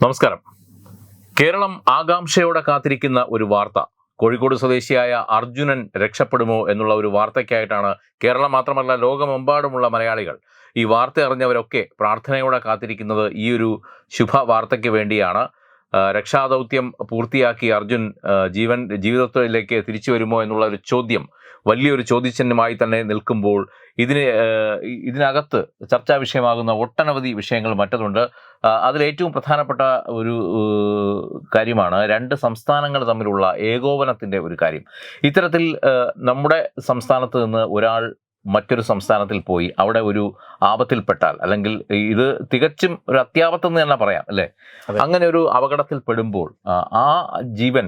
നമസ്കാരം. കേരളം ആകാംക്ഷയോടെ കാത്തിരിക്കുന്ന ഒരു വാർത്ത. കോഴിക്കോട് സ്വദേശിയായ അർജുനൻ രക്ഷപ്പെടുമോ എന്നുള്ള ഒരു വാർത്തയ്ക്കായിട്ടാണ് കേരളം മാത്രമല്ല ലോകമെമ്പാടുമുള്ള മലയാളികൾ ഈ വാർത്ത അറിഞ്ഞവരൊക്കെ പ്രാർത്ഥനയോടെ കാത്തിരിക്കുന്നത് ഈ ഒരു ശുഭ വാർത്തയ്ക്ക് വേണ്ടിയാണ് രക്ഷാദൗത്യം പൂർത്തിയാക്കി അർജുൻ ജീവൻ ജീവിതത്തിലേക്ക് തിരിച്ചു വരുമോ എന്നുള്ള ഒരു ചോദ്യം വലിയൊരു ചോദ്യചിഹ്നമായി തന്നെ നിൽക്കുമ്പോൾ ഇതിന് ഇതിനകത്ത് ചർച്ചാ വിഷയമാകുന്ന ഒട്ടനവധി വിഷയങ്ങൾ മറ്റതുണ്ട്. അതിലേറ്റവും പ്രധാനപ്പെട്ട ഒരു കാര്യമാണ് രണ്ട് സംസ്ഥാനങ്ങൾ തമ്മിലുള്ള ഏകോപനത്തിന്റെ ഒരു കാര്യം. ഇത്തരത്തിൽ നമ്മുടെ സംസ്ഥാനത്ത് നിന്ന് ഒരാൾ മറ്റൊരു സംസ്ഥാനത്തിൽ പോയി അവിടെ ഒരു ആപത്തിൽപ്പെട്ടാൽ അല്ലെങ്കിൽ ഇത് തികച്ചും ഒരു അത്യാപത്തെന്ന് തന്നെ പറയാം അല്ലേ? അങ്ങനെ ഒരു അപകടത്തിൽ പെടുമ്പോൾ ആ, ജീവൻ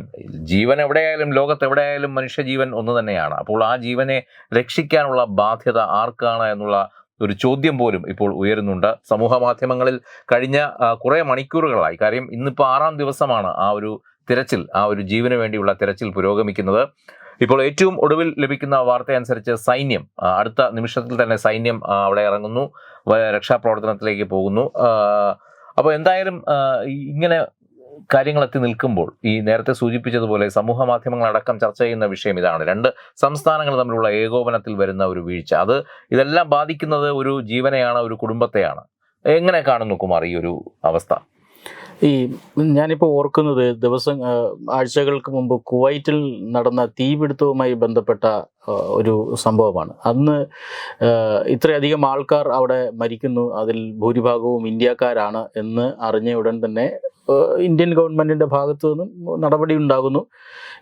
ജീവൻ എവിടെയായാലും ലോകത്ത് എവിടെയായാലും മനുഷ്യജീവൻ ഒന്ന് തന്നെയാണ്. അപ്പോൾ ആ ജീവനെ രക്ഷിക്കാനുള്ള ബാധ്യത ആർക്കാണ് എന്നുള്ള ഒരു ചോദ്യം പോലും ഇപ്പോൾ ഉയരുന്നുണ്ട്. സമൂഹ മാധ്യമങ്ങളിൽ കഴിഞ്ഞ കുറേ മണിക്കൂറുകളായി കാര്യം ഇന്നിപ്പോൾ ആറാം ദിവസമാണ് ആ ഒരു തിരച്ചിൽ ആ ഒരു ജീവന് വേണ്ടിയുള്ള തിരച്ചിൽ പുരോഗമിക്കുന്നത്. ഇപ്പോൾ ഏറ്റവും ഒടുവിൽ ലഭിക്കുന്ന വാർത്ത അനുസരിച്ച് സൈന്യം അടുത്ത നിമിഷത്തിൽ തന്നെ സൈന്യം അവിടെ ഇറങ്ങുന്നു രക്ഷാപ്രവർത്തനത്തിലേക്ക് പോകുന്നു. അപ്പോൾ എന്തായാലും ഇങ്ങനെ കാര്യങ്ങളെത്തി നിൽക്കുമ്പോൾ ഈ നേരത്തെ സൂചിപ്പിച്ചതുപോലെ സമൂഹ മാധ്യമങ്ങളടക്കം ചർച്ച ചെയ്യുന്ന വിഷയം ഇതാണ്. രണ്ട് സംസ്ഥാനങ്ങൾ തമ്മിലുള്ള ഏകോപനത്തിൽ വരുന്ന ഒരു വീഴ്ച. അത് ഇതെല്ലാം ബാധിക്കുന്നത് ഒരു ജീവനെയാണ് ഒരു കുടുംബത്തെയാണ്. എങ്ങനെ കാണുന്നു കുമാർ ഈ ഒരു അവസ്ഥ? ഈ ഞാനിപ്പോൾ ഓർക്കുന്നത് ദിവസം ആഴ്ചകൾക്ക് മുമ്പ് കുവൈറ്റിൽ നടന്ന തീപിടുത്തവുമായി ബന്ധപ്പെട്ട ഒരു സംഭവമാണ്. അന്ന് ഇത്രയധികം ആൾക്കാർ അവിടെ മരിക്കുന്നു. അതിൽ ഭൂരിഭാഗവും ഇന്ത്യക്കാരാണ് എന്ന് അറിഞ്ഞ ഉടൻ തന്നെ ഇന്ത്യൻ ഗവൺമെന്റിന്റെ ഭാഗത്തു നിന്നും നടപടി ഉണ്ടാകുന്നു.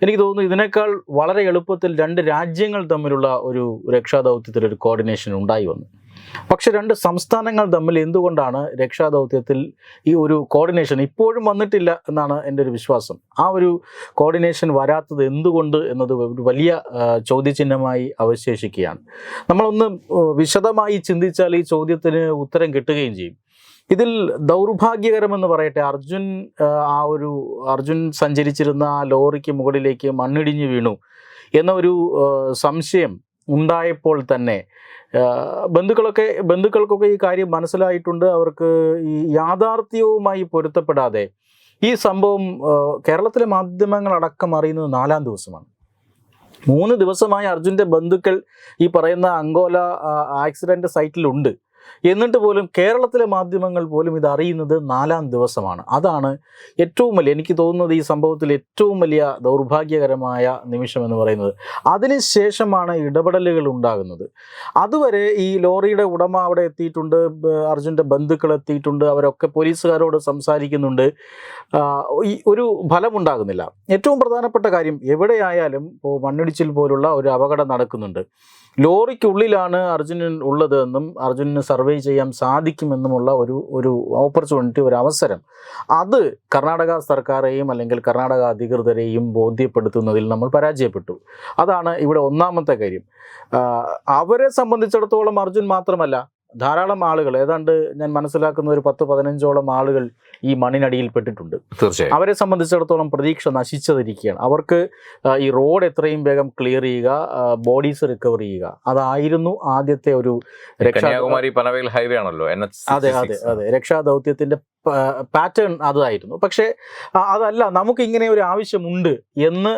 എനിക്ക് തോന്നുന്നു ഇതിനേക്കാൾ വളരെ എളുപ്പത്തിൽ രണ്ട് രാജ്യങ്ങൾ തമ്മിലുള്ള ഒരു രക്ഷാദൗത്യത്തിലൊരു കോർഡിനേഷൻ ഉണ്ടായി വന്നു. പക്ഷെ രണ്ട് സംസ്ഥാനങ്ങൾ തമ്മിൽ എന്തുകൊണ്ടാണ് രക്ഷാദൗത്യത്തിൽ ഈ ഒരു കോർഡിനേഷൻ ഇപ്പോഴും വന്നിട്ടില്ല എന്നാണ് എന്റെ ഒരു വിശ്വാസം? ആ ഒരു കോർഡിനേഷൻ വരാത്തത് എന്തുകൊണ്ട് എന്നത് ഒരു വലിയ ചോദ്യചിഹ്നമായി അവശേഷിക്കുകയാണ്. നമ്മളൊന്ന് വിശദമായി ചിന്തിച്ചാൽ ഈ ചോദ്യത്തിന് ഉത്തരം കിട്ടുകയും ചെയ്യും. ഇതിൽ ദൗർഭാഗ്യകരമെന്ന് പറയട്ടെ അർജുൻ ആ ഒരു അർജുൻ സഞ്ചരിച്ചിരുന്ന ആ ലോറിക്ക് മുകളിലേക്ക് മണ്ണിടിഞ്ഞ് വീണു എന്ന ഒരു സംശയം ഉണ്ടായപ്പോൾ തന്നെ ബന്ധുക്കളൊക്കെ ബന്ധുക്കൾക്കൊക്കെ ഈ കാര്യം മനസ്സിലായിട്ടുണ്ട്. അവർക്ക് ഈ യാഥാർത്ഥ്യവുമായി പൊരുത്തപ്പെടാതെ ഈ സംഭവം കേരളത്തിലെ മാധ്യമങ്ങളടക്കം അറിയുന്നത് നാലാം ദിവസമാണ്. മൂന്ന് ദിവസമായി അർജുന്റെ ബന്ധുക്കൾ ഈ പറയുന്ന അങ്കോല ആക്സിഡന്റ് സൈറ്റിലുണ്ട്. എന്നിട്ട് പോലും കേരളത്തിലെ മാധ്യമങ്ങൾ പോലും ഇത് അറിയുന്നത് നാലാം ദിവസമാണ്. അതാണ് ഏറ്റവും വലിയ എനിക്ക് തോന്നുന്നത് ഈ സംഭവത്തിൽ ഏറ്റവും വലിയ ദൗർഭാഗ്യകരമായ നിമിഷം എന്ന് പറയുന്നത്. അതിനുശേഷമാണ് ഇടപെടലുകൾ ഉണ്ടാകുന്നത്. അതുവരെ ഈ ലോറിയുടെ ഉടമ അവിടെ എത്തിയിട്ടുണ്ട് അർജുന്റെ ബന്ധുക്കൾ എത്തിയിട്ടുണ്ട് അവരൊക്കെ പോലീസുകാരോട് സംസാരിക്കുന്നുണ്ട്. ഒരു ഫലമുണ്ടാകുന്നില്ല ഏറ്റവും പ്രധാനപ്പെട്ട കാര്യം എവിടെയായാലും ഇപ്പോൾ മണ്ണിടിച്ചിൽ പോലുള്ള ഒരു അപകടം നടക്കുന്നുണ്ട്. ലോറിക്കുള്ളിലാണ് അർജുനൻ ഉള്ളത് എന്നും അർജുനന് സർവേ ചെയ്യാൻ സാധിക്കുമെന്നുമുള്ള ഒരു ഒരു ഓപ്പർച്യൂണിറ്റി ഒരു അവസരം. അത് കർണാടക സർക്കാരെയും അല്ലെങ്കിൽ കർണാടക അധികൃതരെയും ബോധ്യപ്പെടുത്തുന്നതിൽ നമ്മൾ പരാജയപ്പെട്ടു. അതാണ് ഇവിടെ ഒന്നാമത്തെ കാര്യം. അവരെ സംബന്ധിച്ചിടത്തോളം അർജുൻ മാത്രമല്ല ധാരാളം ആളുകൾ ഏതാണ്ട് ഞാൻ മനസ്സിലാക്കുന്ന ഒരു പത്ത് പതിനഞ്ചോളം ആളുകൾ ഈ മണ്ണിനടിയിൽ പെട്ടിട്ടുണ്ട്. തീർച്ചയായും. അവരെ സംബന്ധിച്ചിടത്തോളം പ്രതീക്ഷ നശിച്ചതിരിക്കുകയാണ്. അവർക്ക് ഈ റോഡ് എത്രയും വേഗം ക്ലിയർ ചെയ്യുക ബോഡീസ് റിക്കവർ ചെയ്യുക. അതായിരുന്നു ആദ്യത്തെ ഒരു രക്ഷാകുമാരി കന്യാകുമാരി പനവേൽ ഹൈവേ ആണല്ലോ അതെ അതെ അതെ. രക്ഷാദൗത്യത്തിന്റെ പാറ്റേൺ അതായിരുന്നു. പക്ഷേ അതല്ല നമുക്ക് ഇങ്ങനെ ഒരു ആവശ്യമുണ്ട് എന്ന്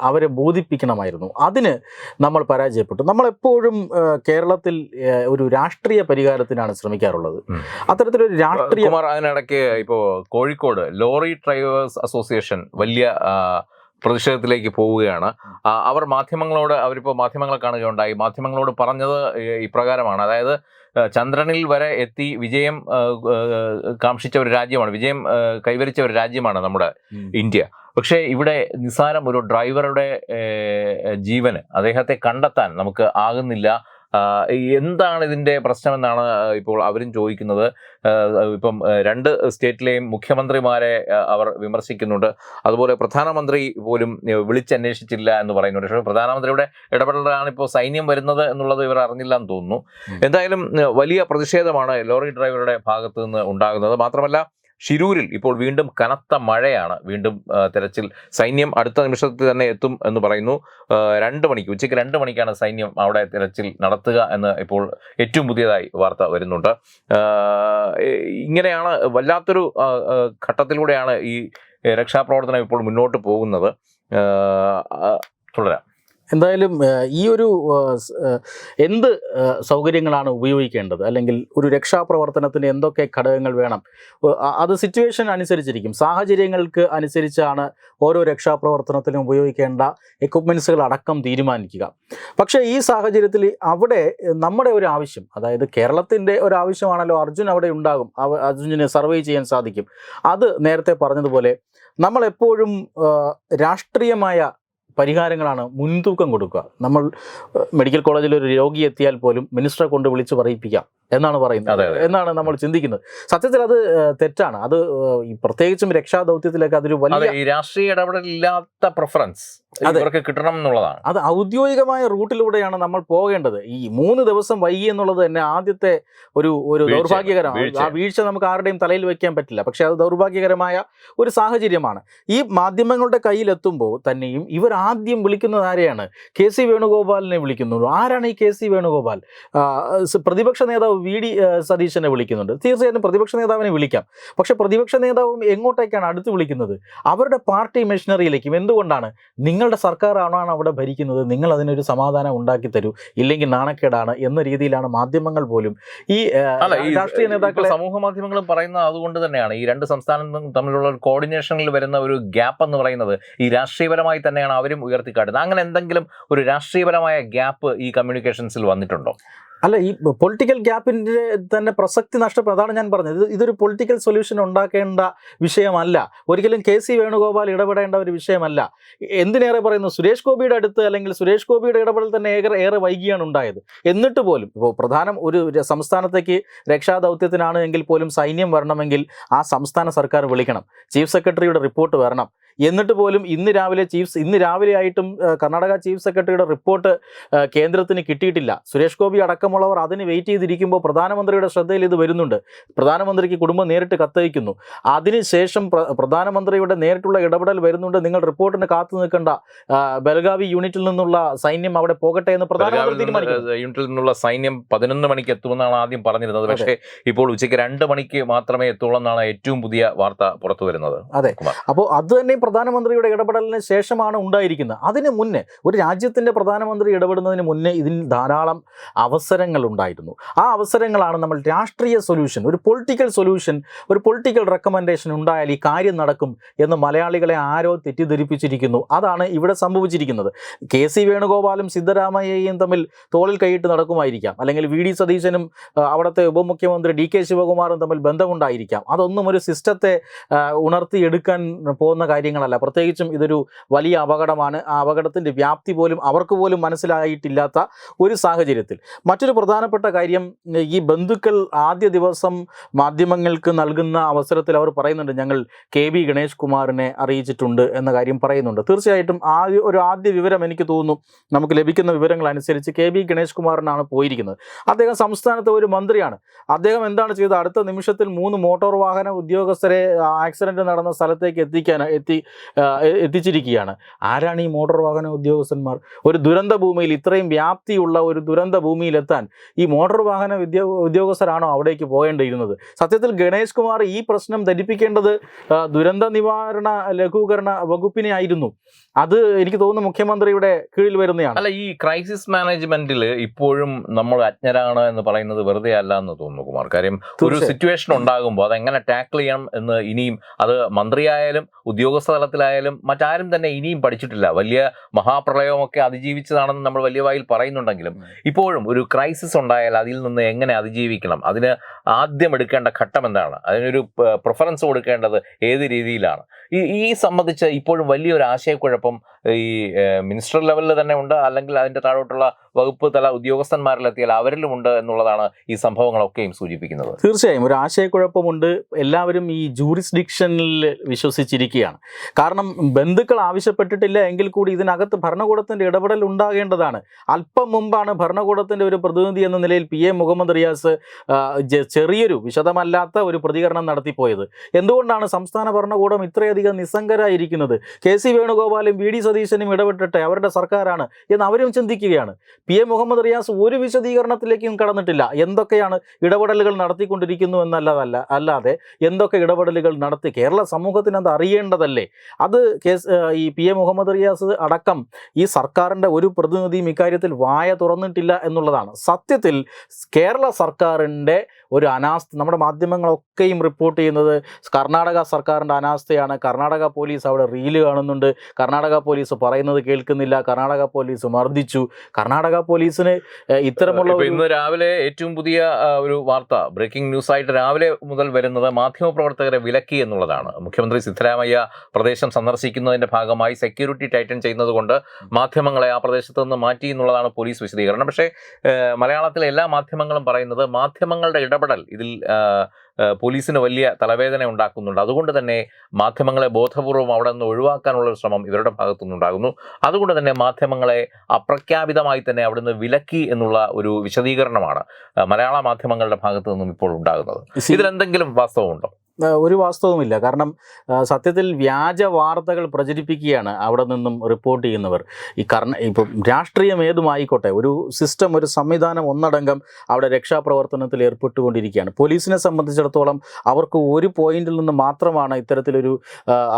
അവരെ ബോധിപ്പിക്കണമായിരുന്നു. അതിന് നമ്മൾ പരാജയപ്പെട്ടു. നമ്മളെപ്പോഴും കേരളത്തിൽ ഒരു രാഷ്ട്രീയ പരിഹാരത്തിനാണ് ശ്രമിക്കാറുള്ളത്. അത്തരത്തിലൊരു രാഷ്ട്രീയ കുമാർ അതിനിടയ്ക്ക് ഇപ്പോ കോഴിക്കോട് ലോറി ഡ്രൈവേഴ്സ് അസോസിയേഷൻ വലിയ പ്രതിഷേധത്തിലേക്ക് പോവുകയാണ്. അവർ മാധ്യമങ്ങളോട് അവരിപ്പോൾ മാധ്യമങ്ങളെ കാണുകയുണ്ടായി. മാധ്യമങ്ങളോട് പറഞ്ഞത് ഇപ്രകാരമാണ്. അതായത് ചന്ദ്രനിൽ വരെ എത്തി വിജയം ആ, ഒരു രാജ്യമാണ്. വിജയം കൈവരിച്ച ഒരു രാജ്യമാണ് നമ്മുടെ ഇന്ത്യ. പക്ഷേ ഇവിടെ നിസ്സാരം ഒരു ഡ്രൈവറുടെ ജീവന് അദ്ദേഹത്തെ കണ്ടെത്താൻ നമുക്ക് ആകുന്നില്ല. എന്താണ് ഇതിന്റെ പ്രശ്നമെന്നാണ് ഇപ്പോൾ അവരും ചോദിക്കുന്നത്. ഇപ്പം രണ്ട് സ്റ്റേറ്റിലെയും മുഖ്യമന്ത്രിമാരെ അവർ വിമർശിക്കുന്നുണ്ട്. അതുപോലെ പ്രധാനമന്ത്രി പോലും വിളിച്ചന്വേഷിച്ചില്ല എന്ന് പറയുന്നുണ്ട്. പക്ഷേ പ്രധാനമന്ത്രിയുടെ ഇടപെടലാണ് ഇപ്പോൾ സൈന്യം വരുന്നത് എന്നുള്ളത് ഇവർ അറിഞ്ഞില്ല എന്ന് തോന്നുന്നു എന്തായാലും വലിയ പ്രതിഷേധമാണ് ലോറി ഡ്രൈവറുടെ ഭാഗത്തു നിന്ന് ഉണ്ടാകുന്നത്. മാത്രമല്ല ഷിരൂരിൽ ഇപ്പോൾ വീണ്ടും കനത്ത മഴയാണ്. വീണ്ടും തെരച്ചിൽ സൈന്യം അടുത്ത നിമിഷത്തിൽ തന്നെ എത്തും എന്ന് പറയുന്നു. രണ്ട് മണിക്ക് ഉച്ചയ്ക്ക് രണ്ട് മണിക്കാണ് സൈന്യം അവിടെ തെരച്ചിൽ നടത്തുക എന്ന് ഇപ്പോൾ ഏറ്റവും പുതിയതായി വാർത്ത വരുന്നുണ്ട്. ഇങ്ങനെയാണ് വല്ലാത്തൊരു ഘട്ടത്തിലൂടെയാണ് ഈ രക്ഷാപ്രവർത്തനം ഇപ്പോൾ മുന്നോട്ട് പോകുന്നത്. തുടരാം. എന്തായാലും ഈ ഒരു എന്ത് സൗകര്യങ്ങളാണ് ഉപയോഗിക്കേണ്ടത്? അല്ലെങ്കിൽ ഒരു രക്ഷാപ്രവർത്തനത്തിന് എന്തൊക്കെ ഘടകങ്ങൾ വേണം? അത് സിറ്റുവേഷൻ അനുസരിച്ചിരിക്കും. സാഹചര്യങ്ങൾക്ക് അനുസരിച്ചാണ് ഓരോ രക്ഷാപ്രവർത്തനത്തിനും ഉപയോഗിക്കേണ്ട എക്യുപ്മെൻസുകൾ അടക്കം തീരുമാനിക്കുക. പക്ഷേ ഈ സാഹചര്യത്തിൽ അവിടെ നമ്മുടെ ഒരു ആവശ്യം അതായത് കേരളത്തിന്റെ ഒരു ആവശ്യമാണല്ലോ അർജുൻ അവിടെ ഉണ്ടാകും അർജുനെ സർവേ ചെയ്യാൻ സാധിക്കും. അത് നേരത്തെ പറഞ്ഞതുപോലെ നമ്മളെപ്പോഴും രാഷ്ട്രീയമായ പരിഹാരങ്ങളാണ് മുൻതൂക്കം കൊടുക്കുക നമ്മൾ മെഡിക്കൽ കോളേജിൽ ഒരു രോഗി എത്തിയാൽ പോലും മിനിസ്റ്ററെ കൊണ്ട് വിളിച്ച് പറയിപ്പിക്കാം എന്നാണ് പറയുന്നത്. എന്നാണ് നമ്മൾ ചിന്തിക്കുന്നത് സത്യത്തിൽ അത് തെറ്റാണ് അത് പ്രത്യേകിച്ചും രക്ഷാദൗത്യത്തിലേക്ക് അതൊരു അതെ വലിയ രാഷ്ട്രീയ ഇടപെടലില്ലാത്ത പ്രിഫറൻസ്. ഇവർക്ക് കിട്ടണം എന്നുള്ളതാണ്. അത് ഔദ്യോഗികമായ റൂട്ടിലൂടെയാണ് നമ്മൾ പോകേണ്ടത്. ഈ മൂന്ന് ദിവസം വൈകി എന്നുള്ളത് തന്നെ ആദ്യത്തെ ഒരു ഒരു ദൗർഭാഗ്യകരമാണ്. ആ വീഴ്ച നമുക്ക് ആരുടെയും തലയിൽ വെക്കാൻ പറ്റില്ല. പക്ഷെ അത് ദൗർഭാഗ്യകരമായ ഒരു സാഹചര്യമാണ്. ഈ മാധ്യമങ്ങളുടെ കയ്യിലെത്തുമ്പോൾ തന്നെയും ഇവർ ആദ്യം വിളിക്കുന്നത് ആരെയാണ്? കെ സി വേണുഗോപാലിനെ വിളിക്കുന്നുള്ളൂ ആരാണ് ഈ കെ സി വേണുഗോപാൽ? പ്രതിപക്ഷ നേതാവ് വി ഡി സതീശനെ വിളിക്കുന്നുണ്ട്. തീർച്ചയായിട്ടും പ്രതിപക്ഷ നേതാവിനെ വിളിക്കാം. പക്ഷെ പ്രതിപക്ഷ നേതാവും എങ്ങോട്ടേക്കാണ് അടുത്ത് വിളിക്കുന്നത്? അവരുടെ പാർട്ടി മെഷീനറിയിലേക്കും. എന്തുകൊണ്ടാണ്? നിങ്ങളുടെ സർക്കാരാണോ അവിടെ ഭരിക്കുന്നത്? നിങ്ങൾ അതിനൊരു സമാധാനം ഉണ്ടാക്കി തരൂ. ഇല്ലെങ്കിൽ നാണക്കേടാണ് എന്ന രീതിയിലാണ് മാധ്യമങ്ങൾ പോലും ഈ രാഷ്ട്രീയ നേതാക്കൾ സമൂഹ മാധ്യമങ്ങളും പറയുന്നത് അതുകൊണ്ട് തന്നെയാണ്. ഈ രണ്ട് സംസ്ഥാനങ്ങളും തമ്മിലുള്ള കോർഡിനേഷനിൽ വരുന്ന ഒരു ഗ്യാപ്പ് എന്ന് പറയുന്നത് ഈ രാഷ്ട്രീയപരമായി തന്നെയാണ് അവരും ഉയർത്തിക്കാട്ടുന്നത്. അങ്ങനെ എന്തെങ്കിലും ഒരു രാഷ്ട്രീയപരമായ ഗ്യാപ്പ് ഈ കമ്മ്യൂണിക്കേഷൻസിൽ വന്നിട്ടുണ്ടോ? അല്ല ഈ പൊളിറ്റിക്കൽ ഗ്യാപ്പിന്റെ തന്നെ പ്രസക്തി നഷ്ടപ്പെടും. അതാണ് ഞാൻ പറഞ്ഞത്. ഇത് ഇതൊരു പൊളിറ്റിക്കൽ സൊല്യൂഷൻ ഉണ്ടാക്കേണ്ട വിഷയമല്ല. ഒരിക്കലും കെ സി വേണുഗോപാൽ ഇടപെടേണ്ട ഒരു വിഷയമല്ല. എന്തിനേറെ പറയുന്നു? സുരേഷ് ഗോപിയുടെ അടുത്ത് അല്ലെങ്കിൽ സുരേഷ് ഗോപിയുടെ ഇടപെടൽ തന്നെ ഏറെ ഏറെ വൈകിയാണ് ഉണ്ടായത്. എന്നിട്ട് പോലും ഇപ്പോൾ പ്രധാനം ഒരു സംസ്ഥാനത്തേക്ക് രക്ഷാദൗത്യത്തിനാണ് എങ്കിൽ പോലും സൈന്യം വരണമെങ്കിൽ ആ സംസ്ഥാന സർക്കാർ വിളിക്കണം. ചീഫ് സെക്രട്ടറിയുടെ റിപ്പോർട്ട് വരണം. എന്നിട്ട് പോലും ഇന്ന് രാവിലെ ചീഫ് ഇന്ന് രാവിലെ ആയിട്ടും കർണാടക ചീഫ് സെക്രട്ടറിയുടെ റിപ്പോർട്ട് കേന്ദ്രത്തിന് കിട്ടിയിട്ടില്ല. സുരേഷ് ഗോപി അടക്കമുള്ളവർ അതിന് വെയിറ്റ് ചെയ്തിരിക്കുമ്പോൾ പ്രധാനമന്ത്രിയുടെ ശ്രദ്ധയിൽ ഇത് വരുന്നുണ്ട്. പ്രധാനമന്ത്രിക്ക് കുടുംബം നേരിട്ട് കത്തയക്കുന്നു. അതിനുശേഷം പ്ര- പ്രധാനമന്ത്രിയുടെ നേരിട്ടുള്ള ഇടപെടൽ വരുന്നുണ്ട്. നിങ്ങൾ റിപ്പോർട്ടിന് കാത്തു നിൽക്കേണ്ട. ബൽഗാവി യൂണിറ്റിൽ നിന്നുള്ള സൈന്യം അവിടെ പോകട്ടെ എന്ന് പ്രധാനമന്ത്രി യൂണിറ്റിൽ നിന്നുള്ള സൈന്യം പതിനൊന്ന് മണിക്ക് എത്തുമെന്നാണ് ആദ്യം പറഞ്ഞിരുന്നത്. പക്ഷേ ഇപ്പോൾ ഉച്ചയ്ക്ക് രണ്ട് മണിക്ക് മാത്രമേ എത്തുള്ളൂ എന്നാണ് ഏറ്റവും പുതിയ വാർത്ത പുറത്തു വരുന്നത്. അതെ. അപ്പോൾ അത് തന്നെ പ്രധാനമന്ത്രിയുടെ ഇടപെടലിന് ശേഷമാണ് ഉണ്ടായിരിക്കുന്നത്. അതിന് മുന്നേ ഒരു രാജ്യത്തിന്റെ പ്രധാനമന്ത്രി ഇടപെടുന്നതിന് മുന്നേ ഇതിൽ ധാരാളം അവസരങ്ങൾ ഉണ്ടായിരുന്നു. ആ അവസരങ്ങളാണ് നമ്മൾ രാഷ്ട്രീയ സൊല്യൂഷൻ ഒരു പൊളിറ്റിക്കൽ സൊല്യൂഷൻ ഒരു പൊളിറ്റിക്കൽ റെക്കമെൻഡേഷൻ ഉണ്ടായാൽ ഈ കാര്യം നടക്കും എന്ന് മലയാളികളെ ആരോ തെറ്റിദ്ധരിപ്പിച്ചിരിക്കുന്നു. അതാണ് ഇവിടെ സംഭവിച്ചിരിക്കുന്നത്. കെ സി വേണുഗോപാലും സിദ്ധരാമയ്യയും തമ്മിൽ തോളിൽ കൈയിട്ട് നടക്കുമായിരിക്കാം. അല്ലെങ്കിൽ വി ഡി സതീശനും അവിടുത്തെ ഉപമുഖ്യമന്ത്രി ഡി കെ ശിവകുമാറും തമ്മിൽ ബന്ധമുണ്ടായിരിക്കാം. അതൊന്നും ഒരു സിസ്റ്റത്തെ ഉണർത്തിയെടുക്കാൻ പോകുന്ന കാര്യങ്ങളല്ല. പ്രത്യേകിച്ചും ഇതൊരു വലിയ അപകടമാണ്. ആ അപകടത്തിന്റെ വ്യാപ്തി പോലും അവർക്ക് പോലും മനസ്സിലായിട്ടില്ലാത്ത ഒരു സാഹചര്യത്തിൽ. മറ്റൊരു പ്രധാനപ്പെട്ട കാര്യം ഈ ബന്ധുക്കൾ ആദ്യ ദിവസം മാധ്യമങ്ങൾക്ക് നൽകുന്ന അവസരത്തിൽ അവർ പറയുന്നുണ്ട് ഞങ്ങൾ കെ വി ഗണേഷ് കുമാറിനെ അറിയിച്ചിട്ടുണ്ട് എന്ന കാര്യം പറയുന്നുണ്ട്. തീർച്ചയായിട്ടും ആദ്യ ഒരു ആദ്യ വിവരം എനിക്ക് തോന്നുന്നു നമുക്ക് ലഭിക്കുന്ന വിവരങ്ങൾ അനുസരിച്ച് കെ വി ഗണേഷ് കുമാറിനാണ് പോയിരിക്കുന്നത്. അദ്ദേഹം സംസ്ഥാനത്തെ ഒരു മന്ത്രിയാണ്. അദ്ദേഹം എന്താണ് ചെയ്തത്? അടുത്ത നിമിഷത്തിൽ മൂന്ന് മോട്ടോർ വാഹന ഉദ്യോഗസ്ഥരെ ആക്സിഡന്റ് നടന്ന സ്ഥലത്തേക്ക് എത്തിക്കാൻ എത്തി എത്തിച്ചിരിക്കുകയാണ്. ആരാണ് ഈ മോട്ടോർ വാഹന ഉദ്യോഗസ്ഥന്മാർ? ഒരു ദുരന്ത ഭൂമിയിൽ ഇത്രയും വ്യാപ്തിയുള്ള ഒരു ദുരന്ത ഭൂമിയിലെത്താൻ ഈ മോട്ടോർ വാഹന ഉദ്യോ ഉദ്യോഗസ്ഥരാണോ അവിടേക്ക് പോകേണ്ടിയിരുന്നത്? സത്യത്തിൽ ഗണേഷ് കുമാർ ഈ പ്രശ്നം ധരിപ്പിക്കേണ്ടത് ദുരന്ത നിവാരണ ലഘൂകരണ വകുപ്പിനെ ആയിരുന്നു അത് എനിക്ക് തോന്നുന്നു മുഖ്യമന്ത്രിയുടെ കീഴിൽ വരുന്നതാണ്. അല്ല ഈ ക്രൈസിസ് മാനേജ്മെന്റിൽ ഇപ്പോഴും നമ്മൾ അജ്ഞരാണ് എന്ന് പറയുന്നത് വെറുതെ അല്ല എന്ന് തോന്നുന്നു കുമാർ. കാര്യം ഒരു സിറ്റുവേഷൻ ഉണ്ടാകുമ്പോൾ അത് എങ്ങനെ ടാക്കിൾ ചെയ്യണം എന്ന് ഇനിയും അത് മന്ത്രിയായാലും ഉദ്യോഗസ്ഥ തലത്തിലായാലും മറ്റാരും തന്നെ ഇനിയും പഠിച്ചിട്ടില്ല. വലിയ മഹാപ്രളയമൊക്കെ അതിജീവിച്ചതാണെന്ന് നമ്മൾ വലിയ വായിൽ പറയുന്നുണ്ടെങ്കിലും ഇപ്പോഴും ഒരു ക്രൈസിസ് ഉണ്ടായാൽ അതിൽ നിന്ന് എങ്ങനെ അതിജീവിക്കണം? അതിന് ആദ്യം എടുക്കേണ്ട ഘട്ടം എന്താണ്? അതിനൊരു പ്രിഫറൻസ് കൊടുക്കേണ്ടത് ഏത് രീതിയിലാണ്? ഈ ഈ സംബന്ധിച്ച് ഇപ്പോഴും വലിയൊരു ആശയക്കുഴപ്പം ഈ മിനിസ്റ്റർ ലെവലിൽ തന്നെ ഉണ്ട്. അല്ലെങ്കിൽ അതിന്റെ താഴോട്ടുള്ള വകുപ്പ് തല ഉദ്യോഗസ്ഥന്മാരിലെത്തിയാൽ അവരിലും ഉണ്ട് എന്നുള്ളതാണ് ഈ സംഭവങ്ങളൊക്കെയും സൂചിപ്പിക്കുന്നത്. തീർച്ചയായും. ഒരു ആശയക്കുഴപ്പമുണ്ട്. എല്ലാവരും ഈ ജൂറിസ്ഡിക്ഷനിൽ വിശ്വസിച്ചിരിക്കുകയാണ്. കാരണം ബന്ധുക്കൾ ആവശ്യപ്പെട്ടിട്ടില്ല എങ്കിൽ കൂടി ഇതിനകത്ത് ഭരണകൂടത്തിന്റെ ഇടപെടൽ ഉണ്ടാകേണ്ടതാണ്. അല്പം മുമ്പാണ് ഭരണകൂടത്തിന്റെ ഒരു പ്രതിനിധി എന്ന നിലയിൽ പി എ മുഹമ്മദ് റിയാസ് ചെറിയൊരു വിശദമല്ലാത്ത ഒരു പ്രതികരണം നടത്തിപ്പോയത്. എന്തുകൊണ്ടാണ് സംസ്ഥാന ഭരണകൂടം ഇത്രയധികം നിസ്സംഗരായിരിക്കുന്നത്? കെ സി വേണുഗോപാലും വി ഡി സതീശനും ഇടപെട്ടിട്ട് അവരുടെ സർക്കാരാണ് എന്ന് അവരും ചിന്തിക്കുകയാണ്. പി. എ. മുഹമ്മദ് റിയാസ് ഒരു വിശദീകരണത്തിലേക്കും കടന്നിട്ടില്ല. എന്തൊക്കെയാണ് ഇടപെടലുകൾ നടത്തിക്കൊണ്ടിരിക്കുന്നു എന്നല്ലതല്ല അല്ലാതെ എന്തൊക്കെ ഇടപെടലുകൾ നടത്തി കേരള സമൂഹത്തിന് അത് അറിയേണ്ടതല്ലേ? അത് കേസ് ഈ പി. എ. മുഹമ്മദ് റിയാസ് അടക്കം ഈ സർക്കാരിന്റെ ഒരു പ്രതിനിധിയും ഇക്കാര്യത്തിൽ വായ തുറന്നിട്ടില്ല എന്നുള്ളതാണ്. സത്യത്തിൽ കേരള സർക്കാരിന്റെ ഒരു അനാസ്ഥ നമ്മുടെ മാധ്യമങ്ങളൊക്കെയും റിപ്പോർട്ട് ചെയ്യുന്നത് കർണാടക സർക്കാരിന്റെ അനാസ്ഥയാണ്. കർണാടക പോലീസ് അവിടെ റീൽ കാണുന്നുണ്ട്. കർണാടക പോലീസ് പറയുന്നത് കേൾക്കുന്നില്ല. കർണാടക പോലീസ് മർദ്ദിച്ചു. കർണാടക പോലീസിന് ഇത്തരമുള്ള ഇന്ന് രാവിലെ ഏറ്റവും പുതിയ ഒരു വാർത്ത ബ്രേക്കിംഗ് ന്യൂസ് ആയിട്ട് രാവിലെ മുതൽ വരുന്നത് മാധ്യമപ്രവർത്തകരെ വിലക്കി എന്നുള്ളതാണ്. മുഖ്യമന്ത്രി സിദ്ധരാമയ്യ പ്രദേശം സന്ദർശിക്കുന്നതിന്റെ ഭാഗമായി സെക്യൂരിറ്റി ടൈറ്റൻ ചെയ്യുന്നതുകൊണ്ട് മാധ്യമങ്ങളെ ആ പ്രദേശത്ത് നിന്ന് മാറ്റി എന്നുള്ളതാണ് പോലീസ് വിശദീകരണം. പക്ഷേ മലയാളത്തിലെ എല്ലാ മാധ്യമങ്ങളും പറയുന്നത് മാധ്യമങ്ങളുടെ ഇടപെടൽ. ഇതിൽ പോലീസിന് വലിയ തലവേദന ഉണ്ടാക്കുന്നുണ്ട്. അതുകൊണ്ട് തന്നെ മാധ്യമങ്ങളെ ബോധപൂർവം അവിടെ നിന്ന് ഒഴിവാക്കാനുള്ള ശ്രമം ഇവരുടെ ഭാഗത്തുനിന്നുണ്ടാകുന്നു അതുകൊണ്ട് തന്നെ മാധ്യമങ്ങളെ അപ്രഖ്യാപിതമായി തന്നെ അവിടെ നിന്ന് വിലക്കി എന്നുള്ള ഒരു വിശദീകരണമാണ് മലയാള മാധ്യമങ്ങളുടെ ഭാഗത്തു നിന്നും ഇപ്പോൾ ഉണ്ടാകുന്നത്. ഇതിലെന്തെങ്കിലും വാസ്തവമുണ്ടോ? ഒരു വാസ്തവുമില്ല കാരണം സത്യത്തിൽ വ്യാജ വാർത്തകൾ പ്രചരിപ്പിക്കുകയാണ് അവിടെ നിന്നും റിപ്പോർട്ട് ചെയ്യുന്നവർ. ഈ കർണ ഇപ്പം രാഷ്ട്രീയം ഏതുമായിക്കോട്ടെ ഒരു സിസ്റ്റം ഒരു സംവിധാനം ഒന്നടങ്കം അവിടെ രക്ഷാപ്രവർത്തനത്തിൽ ഏർപ്പെട്ടുകൊണ്ടിരിക്കുകയാണ്. പോലീസിനെ സംബന്ധിച്ചിടത്തോളം അവർക്ക് ഒരു പോയിന്റിൽ നിന്ന് മാത്രമാണ് ഇത്തരത്തിലൊരു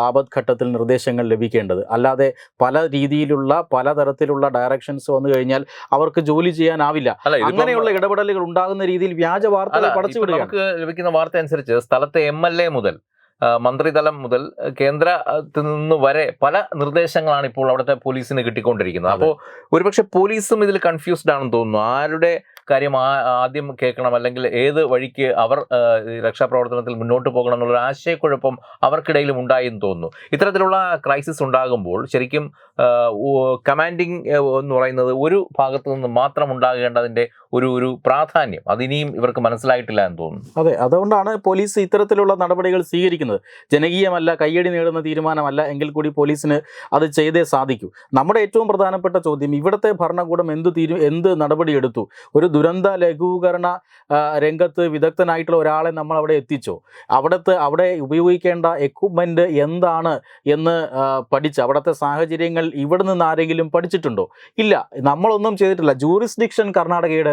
ആപത്ഘട്ടത്തിൽ നിർദ്ദേശങ്ങൾ ലഭിക്കേണ്ടത്. അല്ലാതെ പല രീതിയിലുള്ള പലതരത്തിലുള്ള ഡയറക്ഷൻസ് വന്നു കഴിഞ്ഞാൽ അവർക്ക് ജോലി ചെയ്യാനാവില്ല. അങ്ങനെയുള്ള ഇടപെടലുകൾ ഉണ്ടാകുന്ന രീതിയിൽ വ്യാജ വാർത്തകൾ പടച്ചു നമുക്ക് ലഭിക്കുന്ന വാർത്ത അനുസരിച്ച് സ്ഥലത്തെ എം എൽ എ മുതൽ മന്ത്രിതലം മുതൽ കേന്ദ്രത്തിൽ നിന്ന് വരെ പല നിർദ്ദേശങ്ങളാണ് ഇപ്പോൾ അവിടുത്തെ പോലീസിന് കിട്ടിക്കൊണ്ടിരിക്കുന്നത്. അപ്പോൾ ഒരുപക്ഷെ പോലീസും ഇതിൽ കൺഫ്യൂസ്ഡ് ആണെന്ന് തോന്നുന്നു. ആരുടെ കാര്യം ആദ്യം കേൾക്കണം അല്ലെങ്കിൽ ഏത് വഴിക്ക് അവർ രക്ഷാപ്രവർത്തനത്തിൽ മുന്നോട്ട് പോകണം എന്നുള്ള ആശയക്കുഴപ്പം അവർക്കിടയിലും ഉണ്ടായെന്ന് തോന്നുന്നു. ഇത്തരത്തിലുള്ള ക്രൈസിസ് ഉണ്ടാകുമ്പോൾ ശരിക്കും കമാൻഡിങ് എന്ന് പറയുന്നത് ഒരു ഭാഗത്തു നിന്ന് മാത്രം ഉണ്ടാകേണ്ടതിന്റെ ഒരു ഒരു പ്രാധാന്യം. അതിനിയും ഇവർക്ക് മനസ്സിലായിട്ടില്ല എന്ന് തോന്നുന്നു. അതെ അതുകൊണ്ടാണ് പോലീസ് ഇത്തരത്തിലുള്ള നടപടികൾ സ്വീകരിക്കുന്നത്. ജനകീയമല്ല കയ്യടി നേടുന്ന തീരുമാനമല്ല എങ്കിൽ കൂടി പോലീസിന് അത് ചെയ്തേ സാധിക്കൂ. നമ്മുടെ ഏറ്റവും പ്രധാനപ്പെട്ട ചോദ്യം ഇവിടുത്തെ ഭരണകൂടം എന്ത് തീരു എന്ത് നടപടിയെടുത്തു ഒരു ദുരന്ത ലഘൂകരണ രംഗത്ത് വിദഗ്ധനായിട്ടുള്ള ഒരാളെ നമ്മൾ അവിടെ എത്തിച്ചോ? അവിടുത്തെ അവിടെ ഉപയോഗിക്കേണ്ട എക്യുപ്മെന്റ് എന്താണ് എന്ന് പഠിച്ച് അവിടുത്തെ സാഹചര്യങ്ങൾ ഇവിടെ നിന്ന് ആരെങ്കിലും പഠിച്ചിട്ടുണ്ടോ? ഇല്ല നമ്മളൊന്നും ചെയ്തിട്ടില്ല. ജൂറിസ്ഡിക്ഷൻ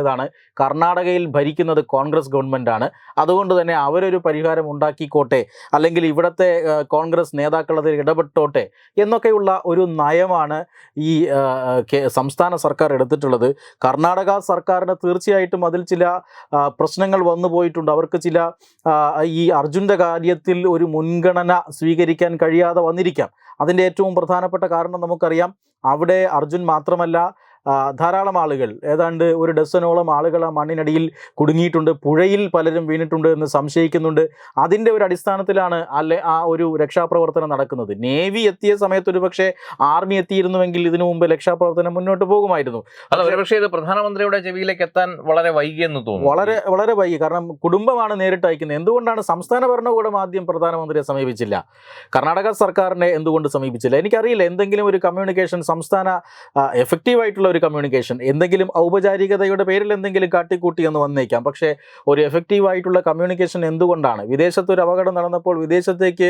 കർണാടകയുടേതാണ് കർണാടകയിൽ ഭരിക്കുന്നത് കോൺഗ്രസ് ഗവൺമെന്റാണ് അതുകൊണ്ട് തന്നെ അവരൊരു പരിഹാരം ഉണ്ടാക്കിക്കോട്ടെ അല്ലെങ്കിൽ ഇവിടുത്തെ കോൺഗ്രസ് നേതാക്കൾ അതിൽ ഇടപെട്ടോട്ടെ എന്നൊക്കെയുള്ള ഒരു നയമാണ് ഈ സംസ്ഥാന സർക്കാർ എടുത്തിട്ടുള്ളത്. കർണാടക സർക്കാരിന് തീർച്ചയായിട്ടും അതിൽ ചില പ്രശ്നങ്ങൾ വന്നു പോയിട്ടുണ്ട്. അവർക്ക് ചില ഈ അർജുന്റെ കാര്യത്തിൽ ഒരു മുൻഗണന സ്വീകരിക്കാൻ കഴിയാതെ വന്നിരിക്കാം. അതിന്റെ ഏറ്റവും പ്രധാനപ്പെട്ട കാരണം നമുക്കറിയാം അവിടെ അർജുൻ മാത്രമല്ല ധാരാളം ആളുകൾ ഏതാണ്ട് ഒരു ഡസനോളം ആളുകൾ ആ മണ്ണിനടിയിൽ കുടുങ്ങിയിട്ടുണ്ട്. പുഴയിൽ പലരും വീണിട്ടുണ്ട് എന്ന് സംശയിക്കുന്നുണ്ട്. അതിന്റെ ഒരു അടിസ്ഥാനത്തിലാണ് അല്ലെ ആ ഒരു രക്ഷാപ്രവർത്തനം നടക്കുന്നത്. നേവി എത്തിയ സമയത്ത് ഒരു പക്ഷേ ആർമി എത്തിയിരുന്നുവെങ്കിൽ ഇതിനു മുമ്പ് രക്ഷാപ്രവർത്തനം മുന്നോട്ട് പോകുമായിരുന്നു. അല്ല ഒരുപക്ഷേ ഇത് പ്രധാനമന്ത്രിയുടെ ചെവിയിലേക്ക് എത്താൻ വളരെ വൈകിയെന്ന് തോന്നുന്നു. വളരെ വളരെ വൈകി. കാരണം കുടുംബമാണ് നേരിട്ട് അയക്കുന്നത്. എന്തുകൊണ്ടാണ് സംസ്ഥാന ഭരണകൂടം ആദ്യം പ്രധാനമന്ത്രിയെ സമീപിച്ചില്ല? കർണാടക സർക്കാരിനെ എന്തുകൊണ്ട് സമീപിച്ചില്ല? എനിക്കറിയില്ല. എന്തെങ്കിലും ഒരു കമ്മ്യൂണിക്കേഷൻ സംസ്ഥാന എഫക്റ്റീവ് ആയിട്ടുള്ള ഒരു കമ്മ്യൂണിക്കേഷൻ എന്തെങ്കിലും ഔപചാരികതയുടെ പേരിൽ എന്തെങ്കിലും കാട്ടിക്കൂട്ടി എന്ന് വന്നേക്കാം. പക്ഷേ ഒരു എഫക്റ്റീവ് ആയിട്ടുള്ള കമ്മ്യൂണിക്കേഷൻ എന്തുകൊണ്ടാണ്? വിദേശത്ത് ഒരു അപകടം നടന്നപ്പോൾ വിദേശത്തേക്ക്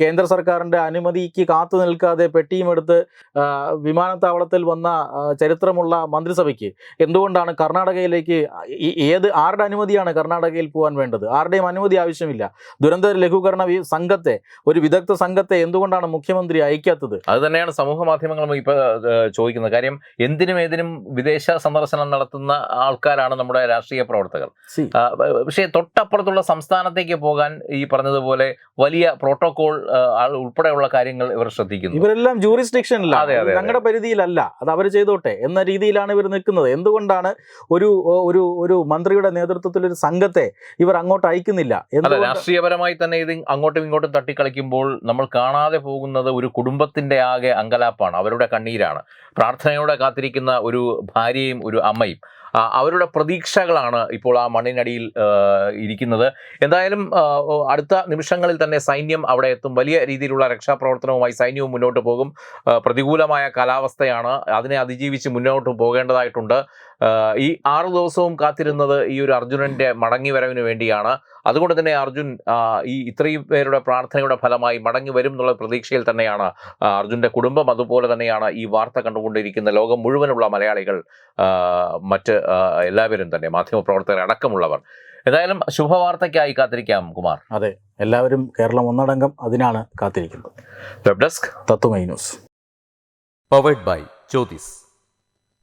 കേന്ദ്ര സർക്കാരിന്റെ അനുമതിക്ക് കാത്തു നിൽക്കാതെ പെട്ടിയും എടുത്ത് വിമാനത്താവളത്തിൽ വന്ന ചരിത്രമുള്ള മന്ത്രിസഭയ്ക്ക് എന്തുകൊണ്ടാണ് കർണാടകയിലേക്ക് ഏത് ആരുടെ അനുമതിയാണ് കർണാടകയിൽ പോകാൻ വേണ്ടത്? ആരുടെയും അനുമതി ആവശ്യമില്ല. ദുരന്ത ലഘൂകരണ സംഘത്തെ ഒരു വിദഗ്ധ സംഘത്തെ എന്തുകൊണ്ടാണ് മുഖ്യമന്ത്രി അയക്കാത്തത്? അത് തന്നെയാണ് സമൂഹ മാധ്യമങ്ങളും ഇപ്പൊ ചോദിക്കുന്നത്. കാര്യം എന്തിന് അതിനും ഏതിനും വിദേശ സന്ദർശനം നടത്തുന്ന ആൾക്കാരാണ് നമ്മുടെ രാഷ്ട്രീയ പ്രവർത്തകർ. പക്ഷേ തൊട്ടപ്പുറത്തുള്ള സംസ്ഥാനത്തേക്ക് പോകാൻ ഈ പറഞ്ഞതുപോലെ വലിയ പ്രോട്ടോകോൾ ഉൾപ്പെടെയുള്ള കാര്യങ്ങൾ ഇവർ ശ്രദ്ധിക്കുന്നു. ഇവരെല്ലാം ജൂറിസ്ഡിക്ഷനില്ല. ഞങ്ങളുടെ പരിധിയിലല്ല. അത് അവർ ചെയ്തോട്ടെ എന്ന രീതിയിലാണ് ഇവർ നിൽക്കുന്നത്. എന്തുകൊണ്ടാണ് ഒരു ഒരു ഒരു മന്ത്രിയുടെ നേതൃത്വത്തിൽ ഒരു സംഘത്തെ ഇവർ അങ്ങോട്ട് അയക്കുന്നില്ല? രാഷ്ട്രീയപരമായി തന്നെ ഇത് അങ്ങോട്ടും ഇങ്ങോട്ടും തട്ടിക്കളിക്കുമ്പോൾ നമ്മൾ കാണാതെ പോകുന്നത് ഒരു കുടുംബത്തിന്റെ ആകെ അങ്കലാപ്പാണ് അവരുടെ കണ്ണീരാണ്. പ്രാർത്ഥനയോടെ കാത്തിരിക്കുന്ന ഒരു ഭാര്യയും ഒരു അമ്മയും. അവരുടെ പ്രതീക്ഷകളാണ് ഇപ്പോൾ ആ മണ്ണിനടിയിൽ ഇരിക്കുന്നത്. എന്തായാലും അടുത്ത നിമിഷങ്ങളിൽ തന്നെ സൈന്യം അവിടെ എത്തും. വലിയ രീതിയിലുള്ള രക്ഷാപ്രവർത്തനവുമായി സൈന്യവും മുന്നോട്ട് പോകും. പ്രതികൂലമായ കാലാവസ്ഥയാണ്. അതിനെ അതിജീവിച്ച് മുന്നോട്ട് പോകേണ്ടതായിട്ടുണ്ട്. ഈ ആറു ദിവസവും കാത്തിരുന്നത് ഈ ഒരു അർജുനന്റെ മടങ്ങി വരവിന് വേണ്ടിയാണ്. അതുകൊണ്ട് തന്നെ അർജുൻ ഈ ഇത്രയും പേരുടെ പ്രാർത്ഥനയുടെ ഫലമായി മടങ്ങി വരും എന്നുള്ള പ്രതീക്ഷയിൽ തന്നെയാണ് അർജുന്റെ കുടുംബം. അതുപോലെ തന്നെയാണ് ഈ വാർത്ത കണ്ടുകൊണ്ടിരിക്കുന്ന ലോകം മുഴുവനുള്ള മലയാളികൾ മറ്റ് എല്ലാവരും തന്നെ മാധ്യമപ്രവർത്തകർ അടക്കമുള്ളവർ. എന്തായാലും ശുഭവാർത്തയ്ക്കായി കാത്തിരിക്കാം കുമാർ. അതെ എല്ലാവരും കേരളം ഒന്നടങ്കം അതിനാണ് കാത്തിരിക്കുന്നത്. Web desk. Tatwamayi news. Powered by Jyothis